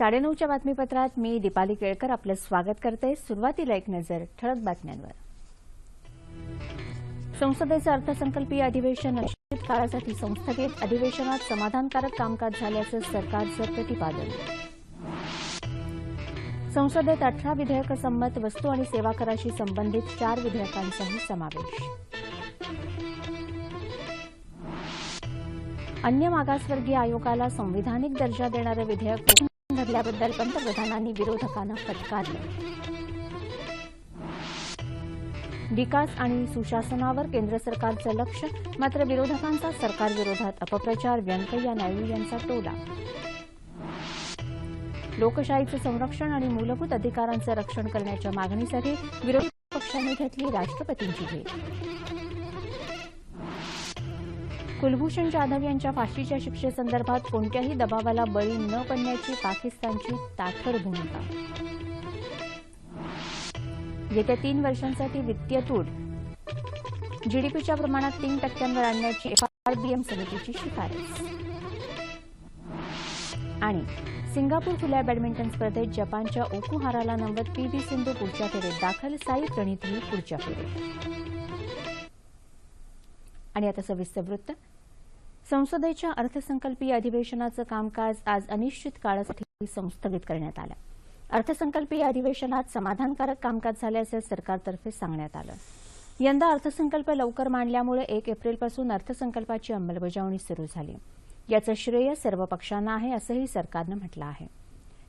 साडेनऊच्या बातमीपत्रात मी दीपाली केळकर आपलं स्वागत करते. सुरुवातीला एक नजर ठळक बातम्यांवर. संसदेचं अर्थसंकल्पीय अधिवेशन अनिश्चित काळासाठी संस्थगित अधिवेशनात समाधानकारक कामकाज झाल्याचं सरकारचं प्रतिपादन. संसदेत अठरा विधेयकं संमत वस्तू आणि सेवा कराशी संबंधित चार विधेयकांचाही समावेश. अन्य मागासवर्गीय आयोगाला संविधानिक दर्जा देणारं विधेयक धरल्याबद्दल पंतप्रधानांनी विरोधकांना फटकारलं. विकास आणि सुशासनावर केंद्र सरकारचं लक्ष मात्र विरोधकांचा सरकारविरोधात अपप्रचार व्यंकय्या नायडू यांचा टोला. लोकशाहीचं संरक्षण आणि मूलभूत अधिकारांचं रक्षण करण्याच्या मागणीसाठी विरोधी पक्षाने घेतली राष्ट्रपतींची भेट. कुलभूषण जाधव यांच्या फाशीच्या शिक्षेसंदर्भात कोणत्याही दबावाला बळी न पडण्याची पाकिस्तानची ताठर भूमिका. येत्या तीन वर्षांसाठी वित्तीय तूट जीडीपीच्या प्रमाणात तीन टक्क्यांवर आणण्याची एफआरबीएम समितीची शिफारस. आणि सिंगापूर खुल्या बॅडमिंटन स्पर्धेत जपानच्या ओकुहाराला नव्वद पी व्ही सिंधू पुढच्या फेरीत दाखल साई प्रणितही पुढच्या फेरीत. आणि आता सविस्तर वृत्त. संसदेच्या अर्थसंकल्पीय अधिवेशनाचं कामकाज आज अनिश्चित काळासाठी संस्थगित करण्यात आलं. अर्थसंकल्पीय अधिवेशनात समाधानकारक कामकाज झाल्याचं सरकारतर्फे सांगण्यात आलं. यंदा अर्थसंकल्प लवकर मांडल्यामुळे एक एप्रिलपासून अर्थसंकल्पाची अंमलबजावणी सुरू झाली. याचं श्रेय सर्व पक्षांना आहे असंही सरकारनं म्हटलं आहे.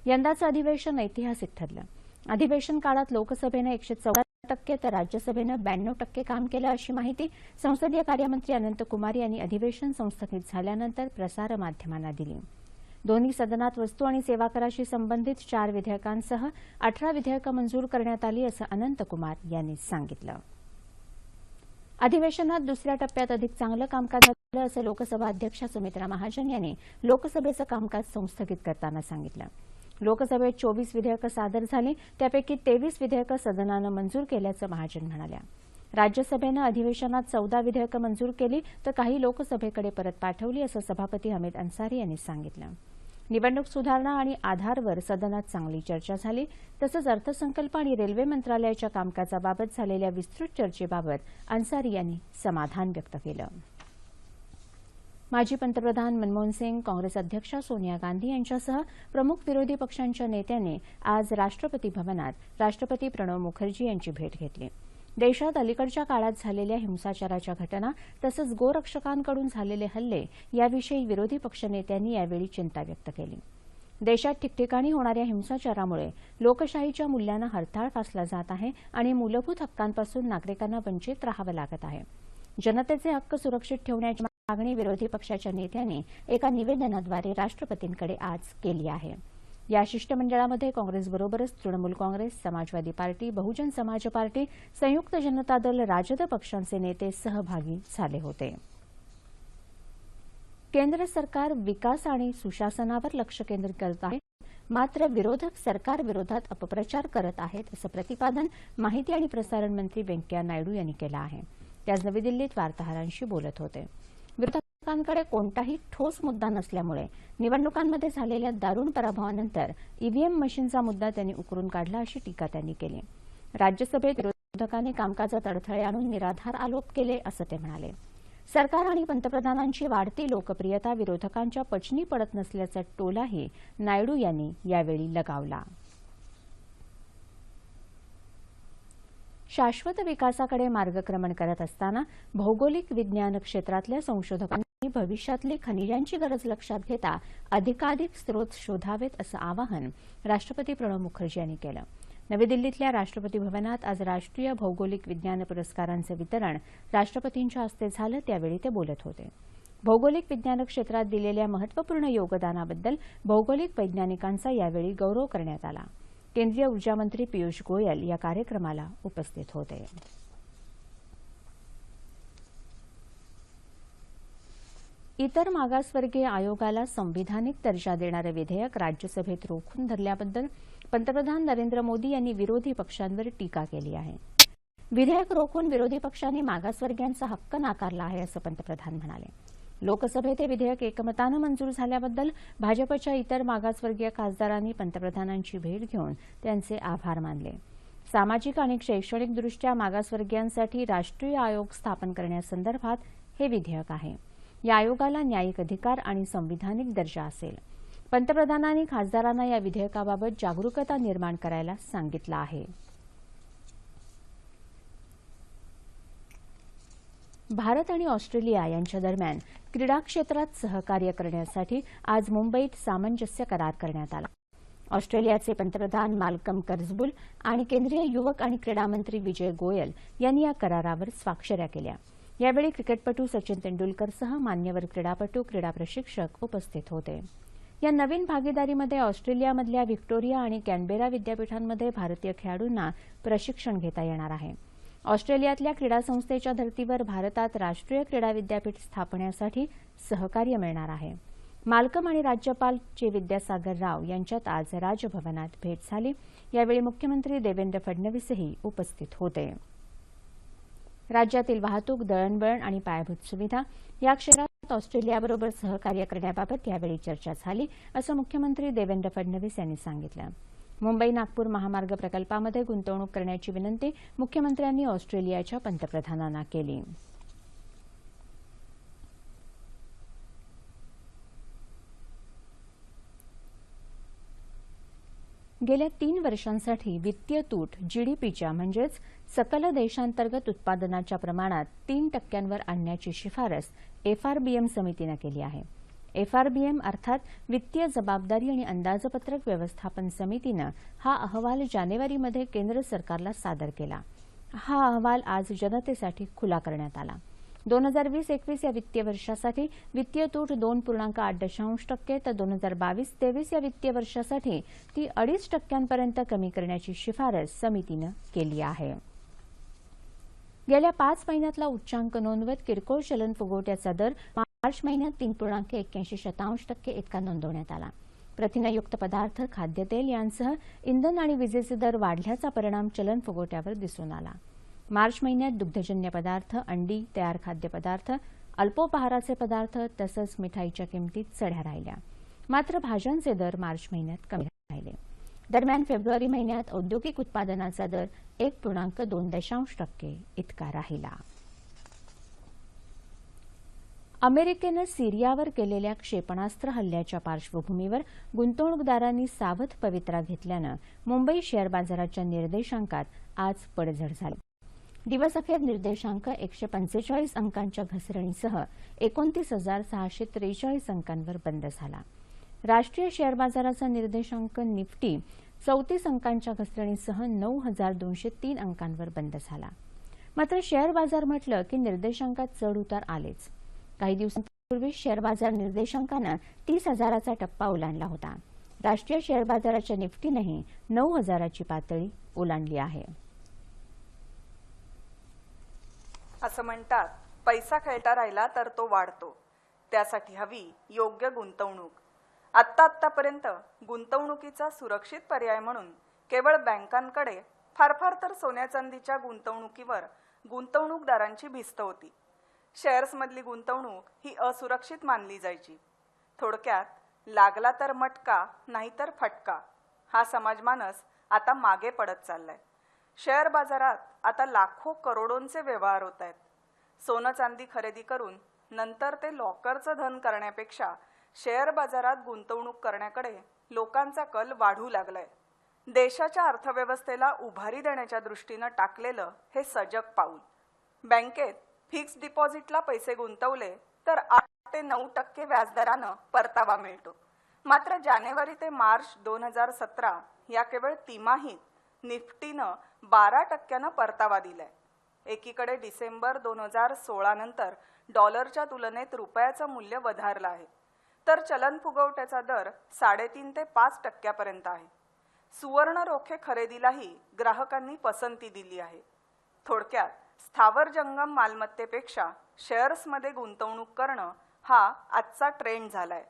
यंदाचं अधिवेशन ऐतिहासिक ठरलं. अधिवेशन काळात लोकसभेनं एकशे चौदा टक्के तर राज्यसभेनं ब्याण्णव टक्के काम केलं अशी माहिती संसदीय कार्यमंत्री अनंत कुमार यांनी अधिवेशन संस्थगित झाल्यानंतर प्रसारमाध्यमांना दिली. दोन्ही सदनात वस्तू आणि सेवा कराशी संबंधित चार विधेयकांसह अठरा विधेयकं मंजूर करण्यात आली असं अनंत कुमार यांनी सांगितलं. अधिवेशनात दुसऱ्या टप्प्यात अधिक चांगलं कामकाज झालं असं लोकसभा अध्यक्षा सुमित्रा महाजन यांनी लोकसभेचं कामकाज संस्थगित करताना सांगितलं. लोकसभेत चोवीस विधेयकं सादर झाली. त्यापैकी तेवीस विधेयकं सदनानं मंजूर केल्याचं महाजन म्हणाल्या. राज्यसभेनं अधिवेशनात चौदा विधेयकं मंजूर केली तर काही लोकसभेकडे परत पाठवली असं सभापती हमीद अन्सारी यांनी सांगितलं. निवडणूक सुधारणा आणि आधारवर सदनात चांगली चर्चा झाली. तसंच अर्थसंकल्प आणि रेल्वे मंत्रालयाच्या कामकाजाबाबत झालेल्या विस्तृत चर्चेबाबत अन्सारी यांनी समाधान व्यक्त केलं. माजी पंतप्रधान मनमोहन सिंग काँग्रेस अध्यक्षा सोनिया गांधी यांच्यासह प्रमुख विरोधी पक्षांच्या नेत्यांनी आज राष्ट्रपती भवनात राष्ट्रपती प्रणव मुखर्जी यांची भेट घेतली. देशात अलीकडच्या काळात झालेल्या हिंसाचाराच्या घटना तसंच गोरक्षकांकडून झालेले हल्ले याविषयी विरोधी पक्षनेत्यांनी यावेळी चिंता व्यक्त केली. देशात ठिकठिकाणी होणाऱ्या हिंसाचारामुळे लोकशाहीच्या मूल्यांना हरताळ फासला जात आहे आणि मूलभूत हक्कांपासून नागरिकांना वंचित राहावं लागत आहे. जनतेचे हक्क सुरक्षित ठेवण्याची मागणी विरोधी पक्षाच्या नेत्यांनी एका निवेदनाद्वारे राष्ट्रपतींकडे आज केली आहे. या शिष्टमंडळामध्ये काँग्रेसबरोबरच तृणमूल काँग्रेस समाजवादी पार्टी बहुजन समाज पार्टी संयुक्त जनता दल राजद पक्षांचे नेते सहभागी झाले होते. केंद्र सरकार विकास आणि सुशासनावर लक्ष केंद्रित करत आहे. मात्र विरोधक सरकार विरोधात अपप्रचार करत आहेत असं प्रतिपादन माहिती आणि प्रसारण मंत्री व्यंकय्या नायडू यांनी केलं आहे. ते आज नवी दिल्लीत वार्ताहरांशी बोलत होते. विरोधकांकडे कोणताही ठोस मुद्दा नसल्यामुळे निवडणुकांमध्ये झालेल्या दारुण पराभवानंतर ईव्हीएम मशीनचा मुद्दा त्यांनी उकरून काढला अशी टीका त्यांनी केली. राज्यसभेत विरोधकांनी कामकाजात अडथळे आणून निराधार आरोप केले असं ते म्हणाले. सरकार आणि पंतप्रधानांची वाढती लोकप्रियता विरोधकांच्या पचनी पडत नसल्याचा टोलाही नायडू यांनी यावेळी लगावला. शाश्वत विकासाकडे मार्गक्रमण करत असताना भौगोलिक विज्ञान क्षेत्रातल्या संशोधकांनी भविष्यातली खनिजांची गरज लक्षात घेता अधिकाधिक स्रोत शोधावेत असं आवाहन राष्ट्रपती प्रणव मुखर्जी यांनी केलं. नवी दिल्लीतल्या राष्ट्रपती भवनात आज राष्ट्रीय भौगोलिक विज्ञान पुरस्कारांचं वितरण राष्ट्रपतींच्या हस्ते झालं त्यावेळी ते बोलत होते. भौगोलिक विज्ञान क्षेत्रात दिलेल्या महत्त्वपूर्ण योगदानाबद्दल भौगोलिक वैज्ञानिकांचा यावेळी गौरव करण्यात आला. केंद्रीय ऊर्जा मंत्री पियुष गोयल या कार्यक्रमाला उपस्थित होते. इतर मागासवर्गीय आयोगाला संविधानिक दर्जा देणारं विधेयक राज्यसभेत रोखून धरल्याबद्दल पंतप्रधान नरेंद्र मोदी यांनी विरोधी पक्षांवर टीका केली आहे. विधेयक रोखून विरोधी पक्षांनी मागासवर्गीयांचा हक्क नाकारला आहे असं पंतप्रधान म्हणाले. लोकसभेत हे विधेयक एकमतानं मंजूर झाल्याबद्दल भाजपच्या इतर मागासवर्गीय खासदारांनी पंतप्रधानांची भेट घेऊन त्यांचे आभार मानले. सामाजिक आणि शैक्षणिकदृष्ट्या मागासवर्गीयांसाठी राष्ट्रीय आयोग स्थापन करण्यासंदर्भात हे विधेयक आहे. या आयोगाला न्यायिक अधिकार आणि संविधानिक दर्जा असेल. पंतप्रधानांनी खासदारांना या विधेयकाबाबत जागरूकता निर्माण करायला सांगितलं आहे. भारत आणि ऑस्ट्रेलिया यांच्या दरम्यान क्रीडा क्षेत्रात सहकार्य करण्यासाठी आज मुंबईत सामंजस्य करार करण्यात आला. ऑस्ट्रेलियाचे पंतप्रधान माल्कम कर्जबुल आणि केंद्रीय युवक आणि क्रीडा मंत्री विजय गोयल यांनी या करारावर स्वाक्षऱ्या केल्या. यावेळी क्रिकेटपटू सचिन तेंडुलकरसह मान्यवर क्रीडापटू क्रीडा प्रशिक्षक उपस्थित होते. या नवीन भागीदारीमध्ये ऑस्ट्रेलियामधल्या व्हिक्टोरिया आणि कॅनबेरा विद्यापीठांमध्ये भारतीय खेळाडूंना प्रशिक्षण घेता येणार आहे. ऑस्ट्रेलियातल्या क्रीडा संस्थेच्या धर्तीवर भारतात राष्ट्रीय क्रीडा विद्यापीठ स्थापण्यासाठी सहकार्य मिळणार आहे. मालकम आणि राज्यपाल चे विद्यासागर राव यांच्यात आज राजभवनात भेट झाली. यावेळी मुख्यमंत्री देवेंद्र फडणवीसही उपस्थित होते. राज्यातील वाहतूक दळणवळण आणि पायाभूत सुविधा या क्षेत्रात ऑस्ट्रेलियाबरोबर सहकार्य करण्याबाबत यावेळी चर्चा झाली असं मुख्यमंत्री देवेंद्र फडणवीस यांनी सांगितलं. मुंबई नागपूर महामार्ग प्रकल्पामध्ये गुंतवणूक करण्याची विनंती मुख्यमंत्र्यांनी ऑस्ट्रेलियाच्या पंतप्रधानांना केली. गेल्या तीन वर्षांसाठी वित्तीय तूट जीडीपीच्या म्हणजेच सकल देशांतर्गत उत्पादनाच्या प्रमाणात तीन टक्क्यांवर आणण्याची शिफारस एफआरबीएम समितीनं केली आहे. एफआरबीएम अर्थात वित्तीय जबाबदारी आणि अंदाजपत्रक व्यवस्थापन समितीनं हा अहवाल जानेवारीमध्ये केंद्र सरकारला सादर केला. हा अहवाल आज जनतेसाठी खुला करण्यात आला. दोन हजार वीस एकवीस या वित्तीय वर्षासाठी वित्तीय तूट दोन पूर्णांक आठ दशांश टक्के तर दोन हजार बावीस तेवीस या वित्तीय वर्षासाठी ती अडीच टक्क्यांपर्यंत कमी करण्याची शिफारस समितीनं केली आहे. गेल्या पाच महिन्यातला उच्चांक नोंदवत किरकोळ चलन फुगवट्याचा दर मार्च महिन्यात तीन पूर्णांक एक्क्याऐंशी शतांश टक्के इतका नोंदवण्यात आला. प्रथिनयुक्त पदार्थ खाद्यतेल यांसह इंधन आणि विजेचे दर वाढल्याचा परिणाम चलन फुगवट्यावर दिसून आला. मार्च महिन्यात दुग्धजन्य पदार्थ अंडी तयार खाद्यपदार्थ अल्पोपहाराचे पदार्थ तसंच मिठाईच्या किमतीत चढ्या राहिल्या. मात्र भाज्यांचे दर मार्च महिन्यात कमी राहिले. दरम्यान फेब्रुवारी महिन्यात औद्योगिक उत्पादनाचा दर एक पूर्णांक दोन दशांश टक्के इतका राहिला. अमेरिकेनं सिरियावर केलेल्या क्षेपणास्त्र हल्ल्याच्या पार्श्वभूमीवर गुंतवणूकदारांनी सावध पवित्रा घेतल्यानं मुंबई शेअर बाजाराच्या निर्देशांकात आज पडझड झाली. दिवसअखेर निर्देशांक एकशे पंचेचाळीस अंकांच्या घसरणीसह एकोणतीस हजार सहाशे त्रेचाळीस अंकांवर बंद झाला. राष्ट्रीय शेअर बाजाराचा निर्देशांक निफ्टी चौतीस अंकांच्या घसरणीसह नऊ हजार दोनशे तीन अंकांवर बंद झाला. मात्र शेअर बाजार म्हटलं की निर्देशांकात चढ उतार आलेच. काही दिवसांपूर्वी शेअर बाजार निर्देशांकानं तीस हजाराचा टप्पा ओलांडला होता. राष्ट्रीय शेअर बाजाराच्या निफ्टीनंही नऊ हजाराची पातळी ओलांडली आहे. असं म्हणतात पैसा खेळता राहिला तर तो वाढतो. त्यासाठी हवी योग्य गुंतवणूक. आत्ता आत्तापर्यंत गुंतवणुकीचा सुरक्षित पर्याय म्हणून केवळ बँकांकडे फार फार तर सोन्या चांदीच्या गुंतवणुकीवर गुंतवणूकदारांची भिस्त होती. शेअर्समधली गुंतवणूक ही असुरक्षित मानली जायची. थोडक्यात लागला तर मटका नाहीतर फटका. हा समाजमानस आता मागे पडत चाललाय. शेअर बाजारात आता लाखो करोडोंचे व्यवहार होत आहेत. सोनं चांदी खरेदी करून नंतर ते लॉकरचं धन करण्यापेक्षा शेअर बाजारात गुंतवणूक करण्याकडे लोकांचा कल वाढू लागलाय. देशाच्या अर्थव्यवस्थेला उभारी देण्याच्या दृष्टीनं टाकलेलं हे सजग पाऊल. बँकेत फिक्स डिपॉझिटला पैसे गुंतवले तर आठ ते नऊ टक्के व्याजदरानं परतावा मिळतो. मात्र जानेवारी ते मार्च दोन हजार सतरा या केवळ तिमाहीत निफ्टीनं बारा टक्क्यानं परतावा दिलाय. एकीकडे डिसेंबर दोन हजार सोळा नंतर डॉलरच्या तुलनेत रुपयाचं मूल्य वधारलं आहे. तर चलन फुगवट्याचा दर साडेतीन ते पाच टक्क्यापर्यंत आहे. सुवर्ण रोखे खरेदीलाही ग्राहकांनी पसंती दिली आहे. थोडक्यात स्थावर जंगम मालमत्तेपेक्षा शेअर्समध्ये गुंतवणूक करणं हा आजचा ट्रेंड झालाय.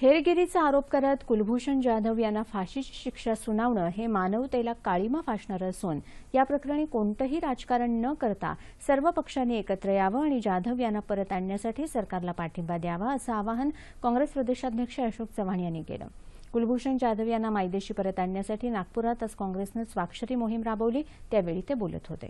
हेरगिरीचा आरोप करत कुलभूषण जाधव यांना फाशीची शिक्षा सुनावणं हे मानवतेला काळीमा फासणारं असून या प्रकरणी कोणतंही राजकारण न करता सर्व पक्षांनी एकत्र यावं आणि जाधव यांना परत आणण्यासाठी सरकारला पाठिंबा द्यावा असं आवाहन काँग्रेस प्रदेशाध्यक्ष अशोक चव्हाण यांनी केलं. कुलभूषण जाधव यांना मायदेशी परत आणण्यासाठी नागपुरात आज काँग्रेसनं स्वाक्षरी मोहीम राबवली त्यावेळी ते बोलत होते.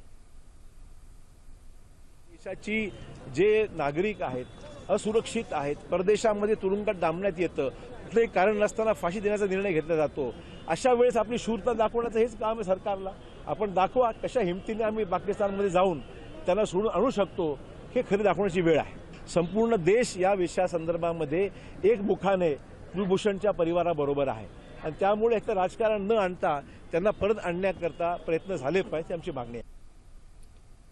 देशाची जे नागरिक आहेत असुरक्षित आहेत. परदेशामध्ये तुरुंगात डांबण्यात येतं. कुठलंही कारण नसताना फाशी देण्याचा निर्णय घेतला जातो. अशा वेळेस आपली शूरता दाखवण्याचं हेच काम आहे सरकारला. आपण दाखवा कशा हिमतीने आम्ही पाकिस्तानमध्ये जाऊन त्यांना सोडून आणू शकतो हे खरी दाखवण्याची वेळ आहे. संपूर्ण देश या विषयासंदर्भामध्ये एकमुखाने कुलभूषणच्या परिवाराबरोबर आहे. आणि त्यामुळे एकतर राजकारण न आणता त्यांना परत आणण्याकरता प्रयत्न झाले पाहिजे आमची मागणी आहे.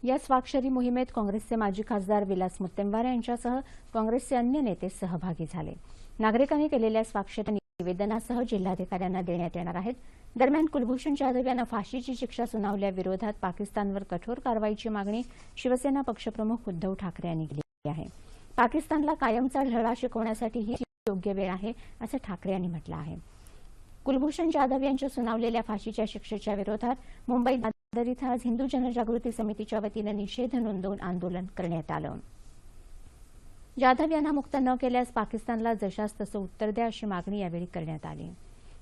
या स्वाक्षरी मोहिमेत काँग्रेसचे माजी खासदार विलास मुत्तेमवार यांच्यासह काँग्रेसचे अन्य नेते सहभागी झाले. नागरिकांनी केलेल्या स्वाक्षरी निवेदनासह जिल्हाधिकाऱ्यांना देण्यात येणार आहेत. दरम्यान कुलभूषण जाधव यांना फाशीची शिक्षा सुनावल्याविरोधात पाकिस्तानवर कठोर कारवाईची मागणी शिवसेना पक्षप्रमुख उद्धव ठाकरे यांनी केली आहे. पाकिस्तानला कायमचा लढा शिकवण्यासाठी ही योग्य वेळ आहे असं ठाकरे यांनी म्हटलं आहे. कुलभूषण जाधव यांच्या सुनावलेल्या फाशीच्या शिक्षेच्या विरोधात मुंबईत दादर इथं आज हिंदू जनजागृती समितीच्या वतीनं निषेध नोंदवून आंदोलन करण्यात आलं. जाधव यांना मुक्त न केल्यास पाकिस्तानला जशास तसं उत्तर द्या अशी मागणी यावेळी करण्यात आली.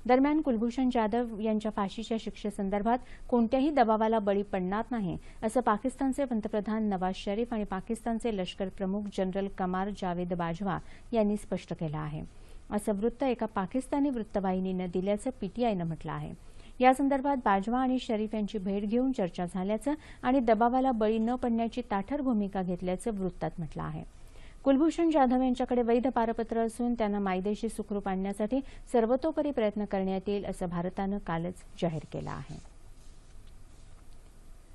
दरम्यान कुलभूषण जाधव यांच्या फाशीच्या शिक्षेसंदर्भात कोणत्याही दबावाला बळी पडणार नाही असं पाकिस्तानचे पंतप्रधान नवाज शरीफ आणि पाकिस्तानचे लष्कर प्रमुख जनरल कमार जावेद बाजवा यांनी स्पष्ट केलं आहे. असं वृत्त एका पाकिस्तानी वृत्तवाहिनीनं दिल्याचं पीटीआयनं म्हटलं आहे. यासंदर्भात बाजवा आणि शरीफ यांची भेट घेऊन चर्चा झाल्याचं आणि दबावाला बळी न पडण्याची ताठर भूमिका घेतल्याचं वृत्तात म्हटलं आहे. कुलभूषण जाधव यांच्याकडे वैध पारपत्र असून त्यांना मायदेशी सुखरूप आणण्यासाठी सर्वतोपरी प्रयत्न करण्यात येईल असं भारतानं कालच जाहीर केलं आहे.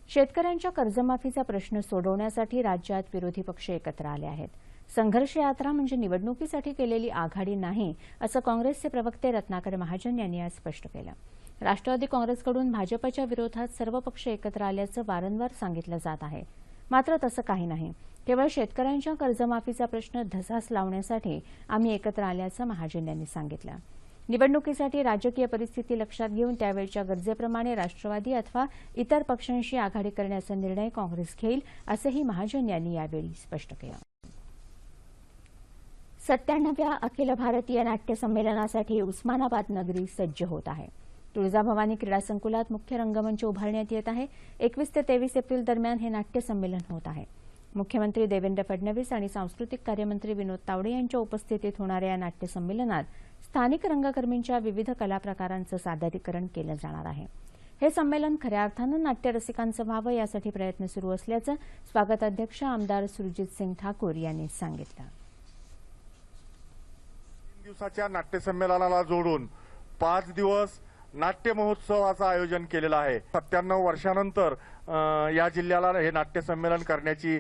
शेतकऱ्यांच्या कर्जमाफीचा प्रश्न सोडवण्यासाठी राज्यात विरोधी पक्ष एकत्र आले आहेत. संघर्ष यात्रा म्हणजे निवडणुकीसाठी केलेली आघाडी नाही असं काँग्रेसचे प्रवक्ते रत्नाकर महाजन यांनी आज स्पष्ट केलं. राष्ट्रवादी काँग्रेसकडून भाजपच्या विरोधात सर्व पक्ष एकत्र आल्याचं वारंवार सांगितलं जात आहे. मात्र तसं काही नाही. केवळ शेतकऱ्यांच्या कर्जमाफीचा प्रश्न धसास लावण्यासाठी आम्ही एकत्र आल्याचं महाजन यांनी सांगितलं. निवडणुकीसाठी राजकीय परिस्थिती लक्षात घेऊन त्यावेळच्या गरजेप्रमाणे राष्ट्रवादी अथवा इतर पक्षांशी आघाडी करण्याचा निर्णय काँग्रेस घेईल असंही महाजन यांनी यावेळी स्पष्ट केलं. सत्त्याण्णव्या अखिल भारतीय नाट्य संमेलनासाठी उस्मानाबाद नगरी सज्ज होत आहे. तुळजाभवानी क्रीडा संकुलात मुख्य रंगमंच उभारण्यात येत आहे. एकवीस ते तेवीस एप्रिल दरम्यान हे नाट्य संमेलन होत आहे. मुख्यमंत्री देवेंद्र फडणवीस आणि सांस्कृतिक कार्यमंत्री विनोद तावडे यांच्या उपस्थितीत होणाऱ्या या नाट्य संमेलनात स्थानिक रंगकर्मींच्या विविध कलाप्रकारांचं सादरीकरण केलं जाणार आहे. हे संमेलन खऱ्या अर्थानं नाट्यरसिकांचं व्हावं यासाठी प्रयत्न सुरू असल्याचं स्वागताध्यक्ष आमदार सुरजित सिंग ठाकूर यांनी सांगितलं. तीन दिवसाच्या नाट्यसंमेलनाला जोडून पाच दिवस नाट्य महोत्सवाचं आयोजन केलेलं आहे. सत्त्याण्णव वर्षानंतर या जिल्ह्याला हे नाट्य संमेलन करण्याची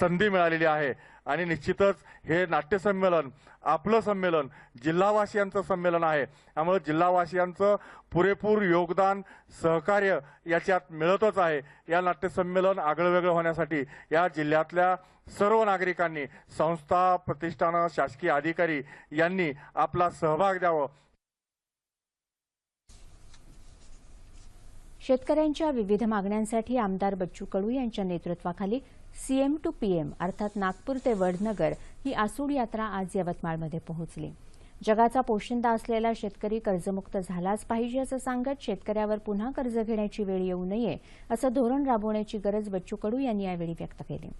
संधी मिळालेली आहे. आणि निश्चितच हे नाट्य संमेलन आपलं संमेलन जिल्हावासियांचं संमेलन आहे. त्यामुळे जिल्हावासियांचं पुरेपूर योगदान सहकार्य याच्यात मिळतच आहे. या नाट्य संमेलन आगळंवेगळं होण्यासाठी या जिल्ह्यातल्या सर्व नागरिकांनी संस्था प्रतिष्ठानं शासकीय अधिकारी यांनी आपला सहभाग द्यावं. शेतकऱ्यांच्या विविध मागण्यांसाठी आमदार बच्चू कडू यांच्या नेतृत्वाखाली सीएम टू पीएम अर्थात नागपूर ते वडनगर ही आसूड यात्रा आज यवतमाळमध्ये पोहोचली. जगाचा पोशिंदा असलेला शेतकरी कर्जमुक्त झालाच पाहिजे असं सांगत शेतकऱ्यावर पुन्हा कर्ज घेण्याची वेळ येऊ नये असं धोरण राबवण्याची गरज बच्चू कडू यांनी यावेळी व्यक्त केली.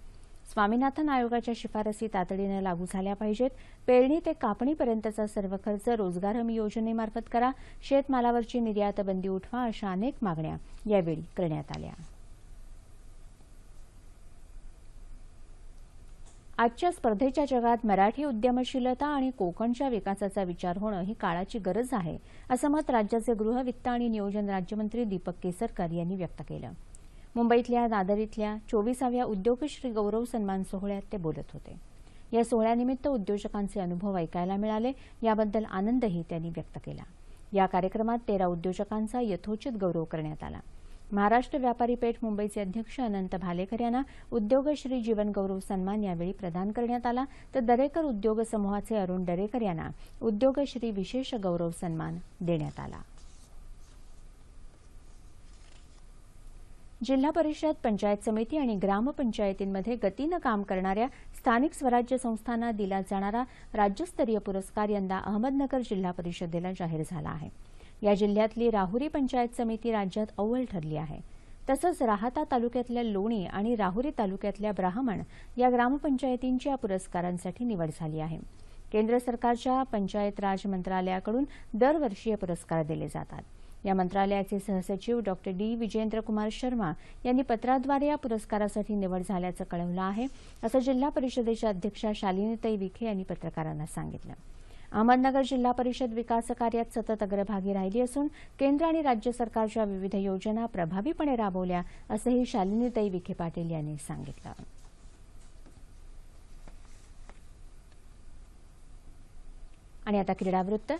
स्वामीनाथन आयोगाच्या शिफारसी तातडीनं लागू झाल्या पाहिजेत. पेरणी ते कापणीपर्यंतचा सर्व खर्च रोजगार हमी योजनेमार्फत करा. शेतमालावरची निर्यात बंदी उठवा अशा अनेक मागण्या यावेळी करण्यात आल्या. आजच्या स्पर्धेच्या जगात मराठी उद्यमशीलता आणि कोकणच्या विकासाचा विचार होणं ही काळाची गरज आहे असं मत राज्याचे गृह वित्त आणि नियोजन राज्यमंत्री दीपक केसरकर यांनी व्यक्त केलं. मुंबईतल्या दादर इथल्या चोवीसाव्या उद्योगश्री गौरव सन्मान सोहळ्यात ते बोलत होते. या सोहळ्यानिमित्त उद्योजकांचे अनुभव ऐकायला मिळाले याबद्दल आनंदही त्यांनी व्यक्त केला. या कार्यक्रमात तेरा उद्योजकांचा यथोचित गौरव करण्यात आला. महाराष्ट्र व्यापारी पेठ मुंबईचे अध्यक्ष अनंत भालेकर यांना उद्योगश्री जीवन गौरव सन्मान यावेळी प्रदान करण्यात आला तर दरेकर उद्योग समूहाचे अरुण दरेकर यांना उद्योगश्री विशेष गौरव सन्मान देण्यात आला. जिल्हा परिषद पंचायत समिती आणि ग्रामपंचायतींमध्ये गतीनं काम करणाऱ्या स्थानिक स्वराज्य संस्थांना दिला जाणारा राज्यस्तरीय पुरस्कार यंदा अहमदनगर जिल्हा परिषदेला जाहीर झाला आहे. या जिल्ह्यातली राहुरी पंचायत समिती राज्यात अव्वल ठरली आहे. तसंच राहाता तालुक्यातल्या लोणी आणि राहुरी तालुक्यातल्या ब्राह्मण या ग्रामपंचायतींची या पुरस्कारांसाठी निवड झाली आहे. केंद्र सरकारच्या पंचायत राज मंत्रालयाकडून दरवर्षी हे पुरस्कार दिले जातात. या मंत्रालयाचे सहसचिव डॉक्टर डी. विजेंद्र कुमार शर्मा यांनी पत्राद्वारे या पुरस्कारासाठी निवड झाल्याचं कळवलं आहे असं जिल्हा परिषदेच्या अध्यक्षा शालिनीताई विखे यांनी पत्रकारांना सांगितलं. अहमदनगर जिल्हा परिषद विकास कार्यात सतत अग्रभागी राहिली असून केंद्र आणि राज्य सरकारच्या विविध योजना प्रभावीपणे राबवल्या असंही शालिनीताई विखे पाटील यांनी सांगितलं. आणि आता क्रीडावृत्त.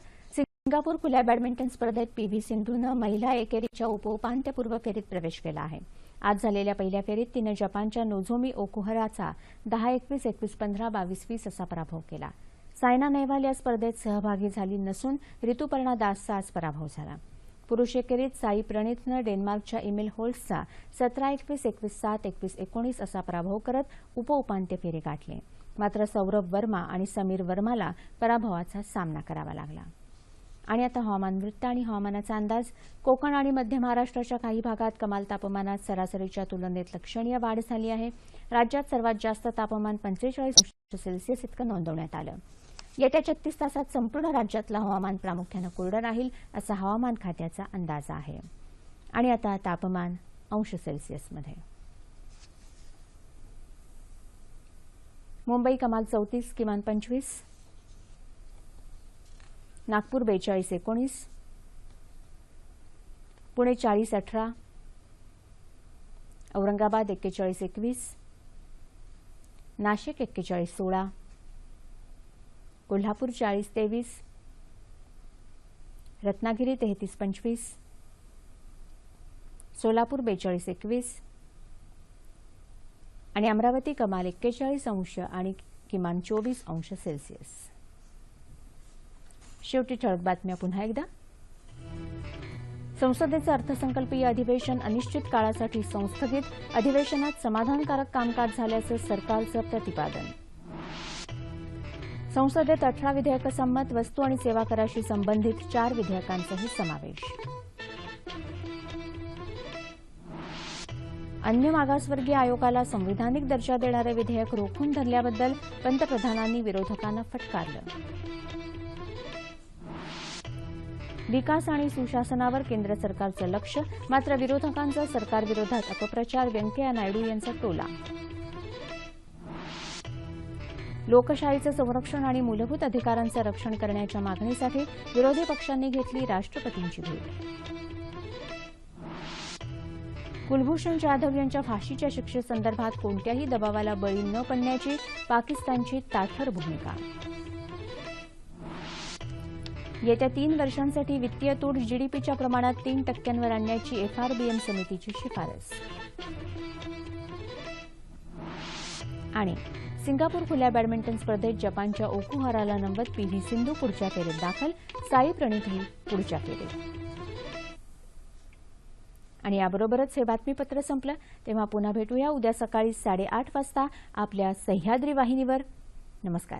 सिंगापूर खुल्या बॅडमिंटन स्पर्धेत पी व्ही सिंधूनं महिला एकेरीच्या उपउपांत्यपूर्व फेरीत प्रवेश केला आहे. आज झालेल्या पहिल्या फेरीत तिनं जपानच्या नोझोमी ओकुहराचा दहा एकवीस एकवीस पंधरा बावीस वीस असा पराभव केला. सायना नेहवाल या स्पर्धेत सहभागी झाली नसून ऋतुपर्णा दासचा आज पराभव झाला. पुरुष एकेरीत साई प्रणितनं डेन्मार्कच्या इमिल होल्सचा सतरा एकवीस एकवीस सात एकवीस एकोणीस असा पराभव करत उपउपांत्य फेरी गाठली. मात्र सौरभ वर्मा आणि समीर वर्माला पराभवाचा सामना करावा लागला. आणि आता हवामान वृत्त आणि हवामानाचा अंदाज. कोकण आणि मध्य महाराष्ट्राच्या काही भागात कमाल तापमानात सरासरीच्या तुलनेत लक्षणीय वाढ झाली आहे. राज्यात सर्वात जास्त तापमान पंचेचाळीस अंश सेल्सिअस इतकं नोंदवण्यात आलं. येत्या छत्तीस तासात संपूर्ण राज्यातलं हवामान प्रामुख्यानं कोरडं राहील असा हवामान खात्याचा अंदाज आहे. आणि आता तापमान अंश सेल्सिअसमध्ये. मुंबई कमाल चौतीस किमान पंचवीस नागपूर बेचाळीस एकोणीस. पुणे चाळीस अठरा. औरंगाबाद एक्केचाळीस एकवीस. नाशिक एक्केचाळीस सोळा. कोल्हापूर चाळीस तेवीस. रत्नागिरी तेहतीस पंचवीस. सोलापूर बेचाळीस एकवीस. आणि अमरावती कमाल एक्केचाळीस अंश आणि किमान चोवीस अंश सेल्सिअस. शेवटी ठळक बातम्या पुन्हा एकदा. संसदेचं अर्थसंकल्पीय अधिवेशन अनिश्चित काळासाठी संस्थगित. अधिवेशनात समाधानकारक कामकाज झाल्याचं सरकारचं प्रतिपादन. संसदेत अठरा विधेयकं संमत वस्तू आणि सेवा कराशी संबंधित चार विधेयकांचाही समावेश. अन्य मागासवर्गीय आयोगाला संविधानिक दर्जा देणारे विधेयक रोखून धरल्याबद्दल पंतप्रधानांनी विरोधकांना फटकारलं. विकास आणि सुशासनावर केंद्र सरकारचं लक्ष मात्र विरोधकांचा सरकारविरोधात अपप्रचार व्यंकय्या नायडू यांचा टोला. लोकशाहीचं संरक्षण आणि मूलभूत अधिकारांचं रक्षण करण्याच्या मागणीसाठी विरोधी पक्षांनी घेतली राष्ट्रपतींची भेट. कुलभूषण जाधव यांच्या फाशीच्या शिक्षेसंदर्भात कोणत्याही दबावाला बळी न पडण्याची पाकिस्तानची ताठर भूमिका. येत्या तीन वर्षांसाठी वित्तीय तूट जीडीपीच्या प्रमाणात तीन टक्क्यांवर आणण्याची एफआरबीएम समितीची शिफारस. आणि सिंगापूर खुल्या बॅडमिंटन स्पर्धेत जपानच्या ओकुहाराला नमवत पी व्ही सिंधू पुढच्या फेरीत दाखल साई प्रणितही पुढच्या फेरीत. आणि याबरोबरच हे बातमीपत्र संपलं. तेव्हा पुन्हा भेटूया उद्या सकाळी साडेआठ वाजता आपल्या सह्याद्री वाहिनीवर. नमस्कार.